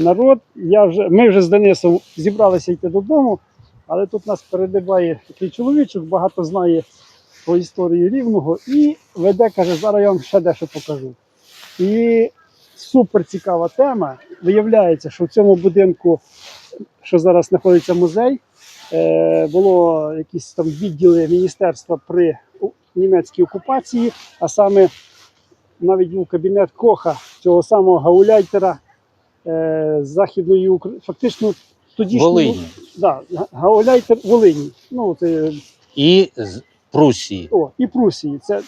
народ. Я вже, ми вже з Денисом зібралися йти додому, але тут нас передибає такий чоловічок, багато знає по історії рівного і веде, каже, зараз я вам ще дещо покажу. І супер цікава тема. Виявляється, що в цьому будинку, що зараз знаходиться музей, е, було якісь там відділи міністерства при німецькій окупації, а саме навіть був кабінет Коха, цього самого гауляйтера е, західної України. Фактично тоді Волині Да, гауляйтер Волині. Ну, це, і з Прусії. о, і Прусії. Це,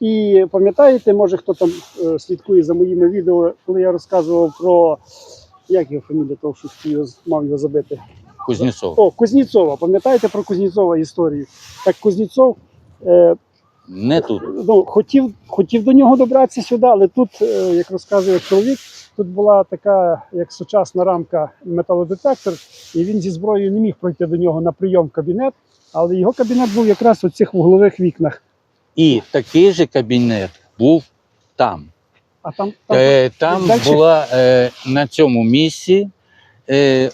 і пам'ятаєте, може хто там е, слідкує за моїми відео, коли я розказував про як його фамілія, того, що його- мав його забити. Кузнєцов. О, Кузнєцова. Пам'ятаєте про Кузнєцова історію? Так Кузнєцов е, Не тут. ну, хотів, хотів до нього добратися сюди, але тут, е, як розказує чоловік, тут була така як сучасна рамка металодетектор, і він зі зброєю не міг пройти до нього на прийом в кабінет, але його кабінет був якраз у цих вуглових вікнах. І такий же кабінет був там. А там, там Е, Там дальше- була е, на цьому місці е,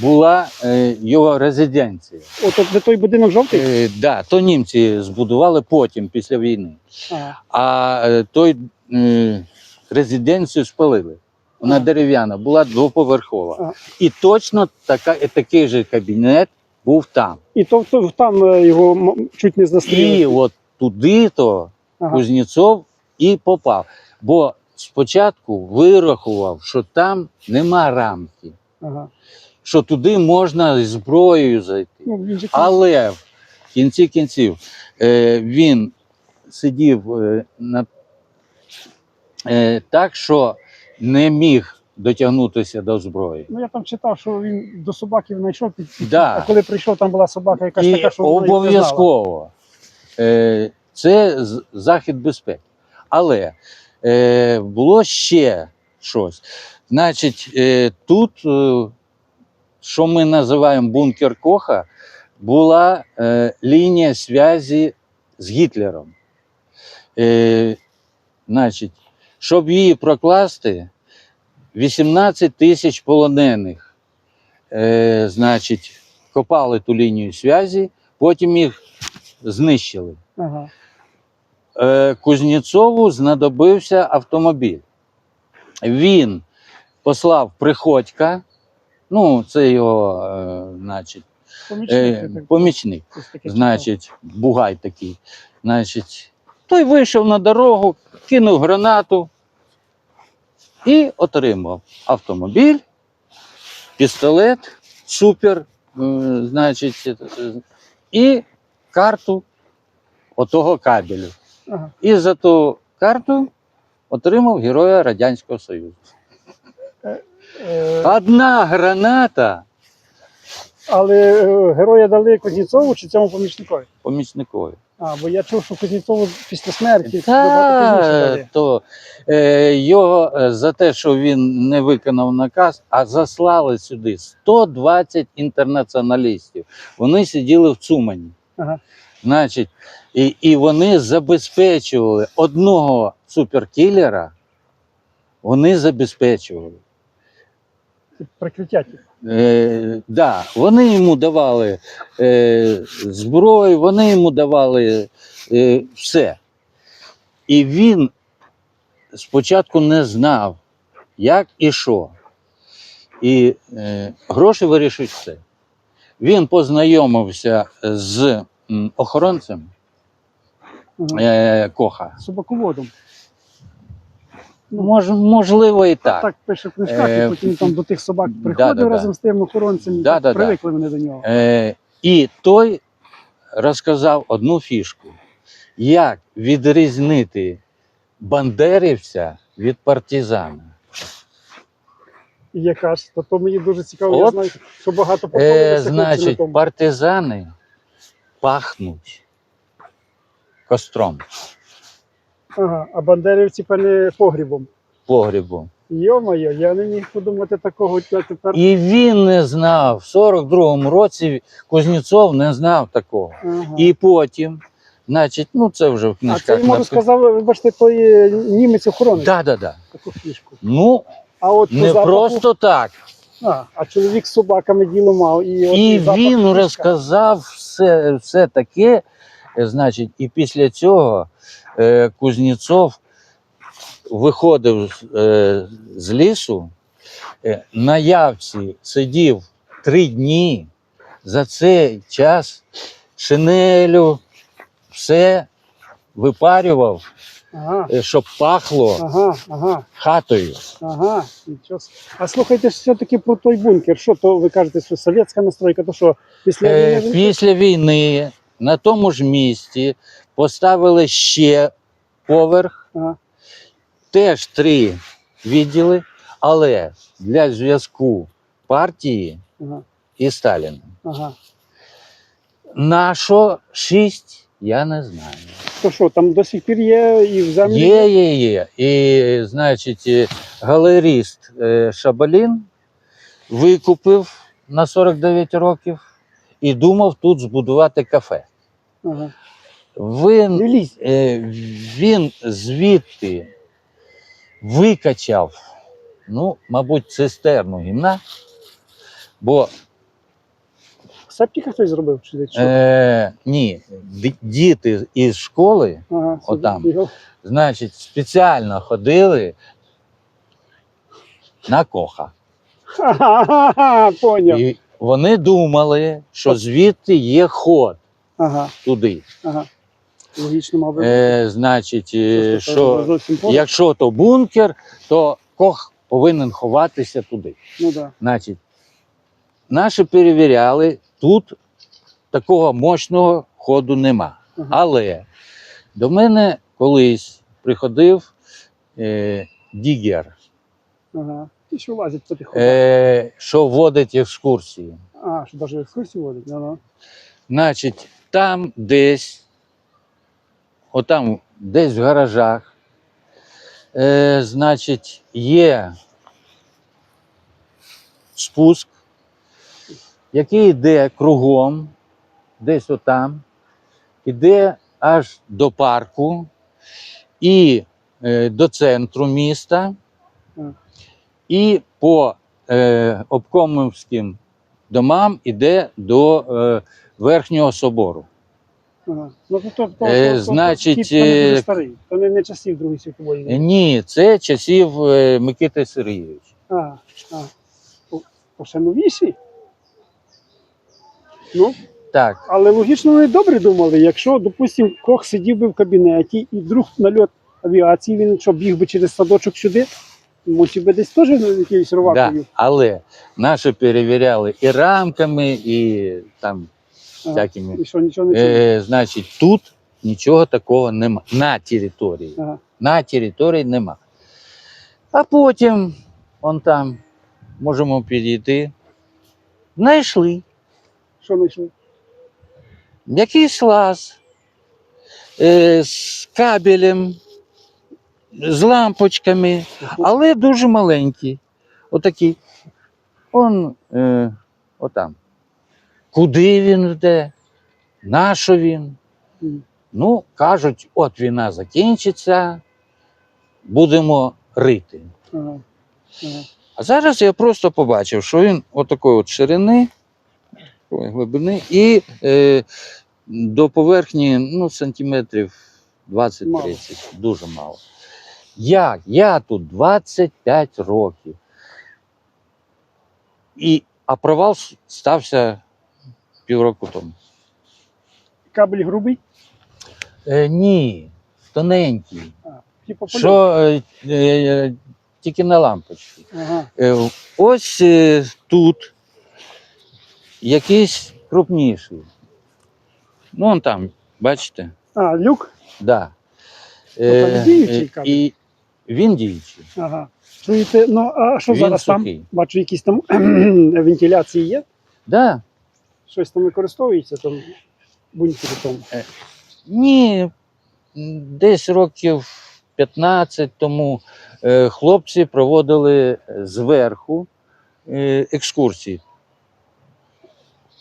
була е, його резиденція. от, де той будинок жовтий. Е, да, то німці збудували потім, після війни. А, А е, той е, резиденцію спалили. Вона дерев'яна, була двоповерхова. І точно така, такий же кабінет був там. і то, то там е, його чуть не І от туди-то Ага. Кузнєцов і попав. Бо спочатку вирахував, що там нема рамки, Ага. що туди можна зброєю зайти. Ну, Але в кінці кінців е, він сидів е, на, е, так, що не міг дотягнутися до зброї. Ну, я там читав, що він до собаки знайшов під, Да. а коли прийшов, там була собака якась І така, що вона їх не знала. обов'язково е, це з- захід безпеки. Але е, було ще щось. Значить, е, тут, е, що ми називаємо бункер Коха, була е, лінія зв'язі з Гітлером. Е, значить, щоб її прокласти, 18 тисяч полонених, е, значить, копали ту лінію зв'язі, потім їх знищили. Ага. Е, Кузнєцову знадобився автомобіль. Він послав Приходька, ну, це його, е, значить, Помічник, е, помічник, значить, бугай такий. Значить, той вийшов на дорогу, кинув гранату і отримав автомобіль, пістолет, супер, е, значить, е, і карту отого кабелю. Ага. І за ту карту отримав Героя Радянського Союзу. Е, Одна граната але е, героя дали Кузнєцову чи цьому помічникові? помічникові. А, бо я чув, що Кузнєцову після смерті пізніше Та, то е, його е, за те, що він не виконав наказ, а заслали сюди 120 інтернаціоналістів. Вони сиділи в Цумані. Ага. Значить, і, і вони забезпечували одного суперкілера, вони забезпечували. Прикриття. Е, да, вони йому давали е, зброю, вони йому давали е, все. І він спочатку не знав, як і що. І е, гроші вирішують все. Він познайомився з охоронцем е, Коха. Собаководом. Мож, можливо, і так. Так пише в книжках, Е, і потім там до тих собак да, приходив да, да. разом з тим охоронцем. Да, да, да. привикли вони до нього. Е, і той розказав одну фішку, як відрізнити бандерівця від партизана. Яка ж, то, то мені дуже цікаво, я знаю, що багато Е, значить, партизани пахнуть костром, Ага, а бандерівці певне погрібом. погрібом. Йо-моє, я не міг подумати такого тепер. І він не знав, в 42-му році Кузнєцов не знав такого. Ага. І потім, значить, ну це вже в а це книжках йому розказав, вибачте, той е, німець охоронець. Да, да, да. Таку фішку. Ну, А от Не запаху- просто так. А, а чоловік з собаками діло мав. І, от І він ліжка. розказав все, все таке. е, Значить, і після цього Кузнєцов виходив е, з лісу, е, на явці сидів три дні. За цей час шинелю все випарював, Ага, е, щоб пахло ага, ага, хатою. ага. Нічого. А слухайте все-таки про той бункер. Що то ви кажете, що совєтська настройка, то що після Е, війни? Після війни на тому ж місці поставили ще поверх, теж три відділи, але для зв'язку партії ага, і Сталіна. ага. Нашо шість, я не знаю. То що, там до сих пір є і в землі? Є, є, є. І, значить, е, галеріст е, Шабалін викупив на 49 років і думав тут збудувати кафе. Ага. Він е, він звідти викачав, ну, мабуть, цистерну гімна, бо Септика хтось зробив чи що? е, ні, діти із школи, Ага, отам. бігав. значить, спеціально ходили на коха. Ха-ха-ха, поняв. І вони думали, що звідти є ход Ага, туди. ага. Логічно, мабуть. Е, значить, е, що зовсім поруч. якщо то бункер, то кох повинен ховатися туди. Ну да. Значить, наші перевіряли, тут такого мощного ходу нема. Ага. Але до мене колись приходив е, дігер, Ага. Ті, що лазять по тих е, що водить екскурсії. А, що навіть екскурсію водить? Ну, ну. Значить, там десь, отам, десь в гаражах, е, значить, є спуск, який йде кругом, десь отам, іде аж до парку і е, до центру міста, і по е, обкомівським домам іде до е, Верхнього собору. Ага. Ну, то, то, то, Е, то, значить, то, то, не дуже е, старий. То не, не часів Другої світової. війни. Ні, це часів е, Микити Сергійовича. А, а. То, то ще новіші? Ну, Так, але логічно вони добре думали. Якщо, допустимо, Кох сидів би в кабінеті і вдруг нальот авіації, він що, біг би через садочок сюди, мусив би десь теж якоюсь да, але наші перевіряли і рамками, і там Ага. Всякими. І що, нічого не чули? Е, значить, тут нічого такого нема. На території. Ага. На території нема. А потім, он там, можемо підійти, знайшли Що знайшли? якийсь лаз е, з кабелем, з лампочками, але дуже маленький. Отакий. Он е, отам. Куди він йде? Нащо він? Ну, кажуть, от війна закінчиться, будемо рити. Ага. Ага. А зараз я просто побачив, що він отакої от ширини, такої глибини, і е, до поверхні ну, сантиметрів 20-30. Дуже мало. Як? Я тут 25 років. І, а провал стався півроку тому. Кабель грубий? Е, ні, тоненький. Типу Що е, е, тільки на лампочці. Ага. Е, Ось е, тут якийсь крупніший. Ну, он там, бачите? А, люк? Да. Ну, там діючий кабель. і він діючий. Ага. Чуєте, ну а що він зараз сухий. там? Бачу, якісь там вентиляції є. Да. Щось там використовується там бункері там. Ні, десь років 15 тому е, хлопці проводили зверху е, екскурсії.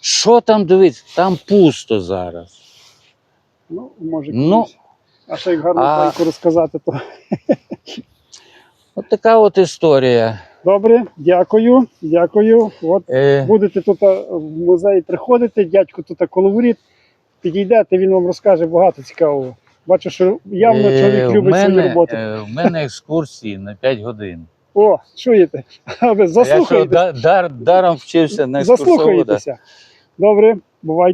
Що там дивитися? Там пусто зараз. Ну, може, Ну, а ще як гарну а- байку розказати, то От така от історія. Добре, дякую, дякую. От Е, будете тут в музей приходити, дядько тут коло воріт, підійдете, він вам розкаже багато цікавого. Бачу, що явно е, чоловік любить свою мене, роботу. е, В мене екскурсії на 5 годин. О, чуєте? А ви А я що, дар, даром вчився на екскурсовода. Заслухаєтеся. Добре, бувайте.